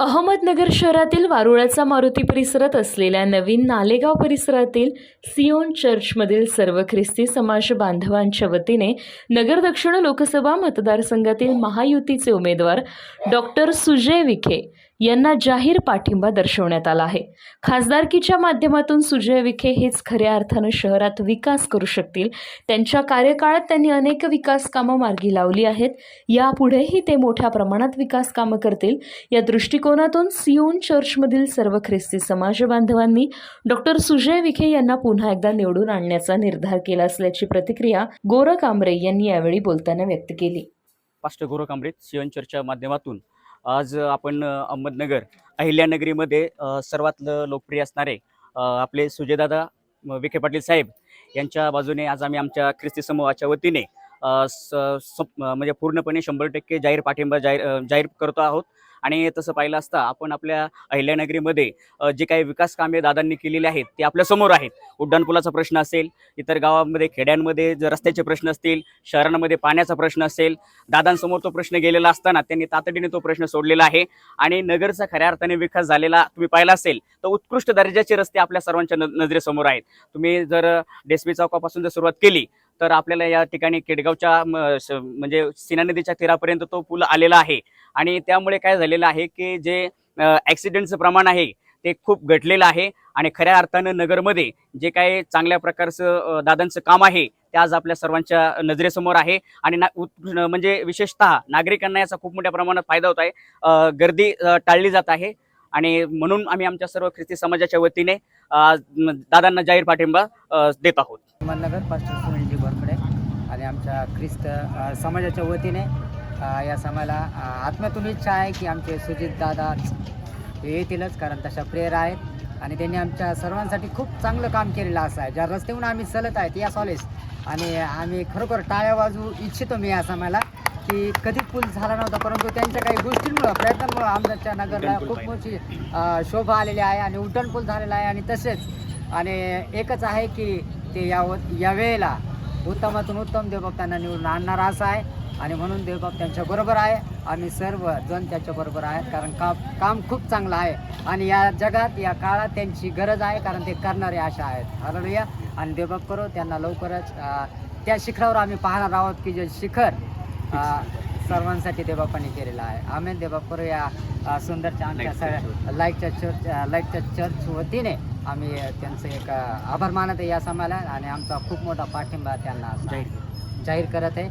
अहमदनगर शहरातील वारुळाचा मारुती परिसरात असलेल्या नवीन नालेगाव परिसरातील सियोन चर्चमधील सर्व ख्रिस्ती समाज बांधवांच्या वतीने नगर दक्षिण लोकसभा मतदारसंघातील महायुतीचे उमेदवार डॉक्टर सुजय विखे यांना जाहीर पाठिंबा दर्शवण्यात आला आहे. खासदारकीच्या माध्यमातून सुजय विखे हेच खऱ्या अर्थानं शहरात विकास करू शकतील. त्यांच्या कार्यकाळात त्यांनी अनेक विकास कामं मार्गी लावली आहेत. यापुढेही ते मोठ्या प्रमाणात विकास कामं करतील. या दृष्टिकोनातून सियोन चर्चमधील सर्व ख्रिस्ती समाज बांधवांनी डॉक्टर सुजय विखे यांना पुन्हा एकदा निवडून आणण्याचा निर्धार केला असल्याची प्रतिक्रिया गोरख कांबरे यांनी यावेळी बोलताना व्यक्त केली. पास्टर गौरव कांबरे सियोन चर्चच्या माध्यमातून आज आपण अहमदनगर अहिल्यानगरीमध्ये सर्वात लोकप्रिय असणारे आपले सुजयदादा विखे पाटील साहेब यांच्या बाजूने आज आम्ही आमच्या ख्रिस्ती समूहाच्या वतीने म्हणजे पूर्णपणे शंभर टक्के जाहीर पाठिंबा जाहीर जाहीर करतो आहोत. आणि तसं पाहिलं असता आपण आपल्या अहिल्यानगरीमध्ये जे काही विकास कामे दादांनी केलेली आहेत ते आपल्यासमोर आहेत. उड्डाणपुलाचा प्रश्न असेल इतर गावामध्ये खेड्यांमध्ये जर रस्त्याचे प्रश्न असतील शहरांमध्ये पाण्याचा प्रश्न असेल दादांसमोर तो प्रश्न गेलेला असताना त्यांनी तातडीने तो प्रश्न सोडलेला आहे. आणि नगरचा खऱ्या अर्थाने विकास झालेला तुम्ही पाहिला असेल तर उत्कृष्ट दर्जाचे रस्ते आपल्या सर्वांच्या न- नजरेसमोर आहेत. तुम्ही जर डेसबी चौकापासून जर सुरुवात केली तर आपल्याला या ठिकाणी केडगावच्या म, स- म्हणजे सीना नदीच्या तीरापर्यंत तो पूल आलेला आहे. आणि त्यामुळे काय झालेलं आहे की जे ॲक्सिडेंटचं प्रमाण आहे ते खूप घटलेलं आहे. आणि खऱ्या अर्थानं नगरमध्ये जे काही चांगल्या प्रकारचं दादांचं काम आहे ते आज आपल्या सर्वांच्या नजरेसमोर आहे. आणि ना म्हणजे विशेषतः नागरिकांना याचा खूप मोठ्या प्रमाणात फायदा होत आहे. गर्दी टाळली जात आहे. आणि म्हणून आम्ही आमच्या सर्व ख्रिस्ती समाजाच्या वतीने दादांना जाहीर पाठिंबा देत आहोत. अहमदनगर पास्टर सुनीलजी बोरकडे आणि आमच्या ख्रिस्त समाजाच्या वतीने या समाला आत्म्यातून इच्छा आहे की आमचे सुजित दादा हे येतीलच कारण तशा प्रेयर आहेत आणि त्यांनी आमच्या सर्वांसाठी खूप चांगलं काम केलेलं असं आहे. ज्या रस्त्याहून आम्ही चलत आहेत या सॉलेज आणि आम्ही खरोखर टाळ्या वाजवू इच्छितो मी या समाला. की कधी पूल झाला नव्हता परंतु त्यांच्या काही गोष्टींमुळं प्रयत्नांमुळं आमच्या नगरला खूप मोठी शोभा आलेली आहे आणि उड्डाणपूल झालेला आहे आणि तसेच आणि एकच आहे की ते या या वेळेला उत्तमातून उत्तम देवबाप त्यांना निवडून आणणार असं आहे आणि म्हणून देवबाप त्यांच्याबरोबर आहे आम्ही सर्व जण त्याच्याबरोबर आहेत कारण काम काम खूप चांगलं आहे. आणि या जगात या काळात त्यांची गरज आहे कारण ते करणारे अशा आहेत. हरळूया आणि देवबाप करो त्यांना लवकरच त्या शिखरावर आम्ही पाहणार आहोत की जे शिखर सर्वांसाठी देवबापांनी केलेलं आहे. आम्ही देवबाप करो या अं, सुंदरच्या आमच्या सगळ्या लाईकच्या चर्च लाईकच्या चर्च वतीने आम्ही त्यांचं एक आभार मानत आहे या समाला आणि आमचा खूप मोठा पाठिंबा त्यांना जाहीर करत आहे.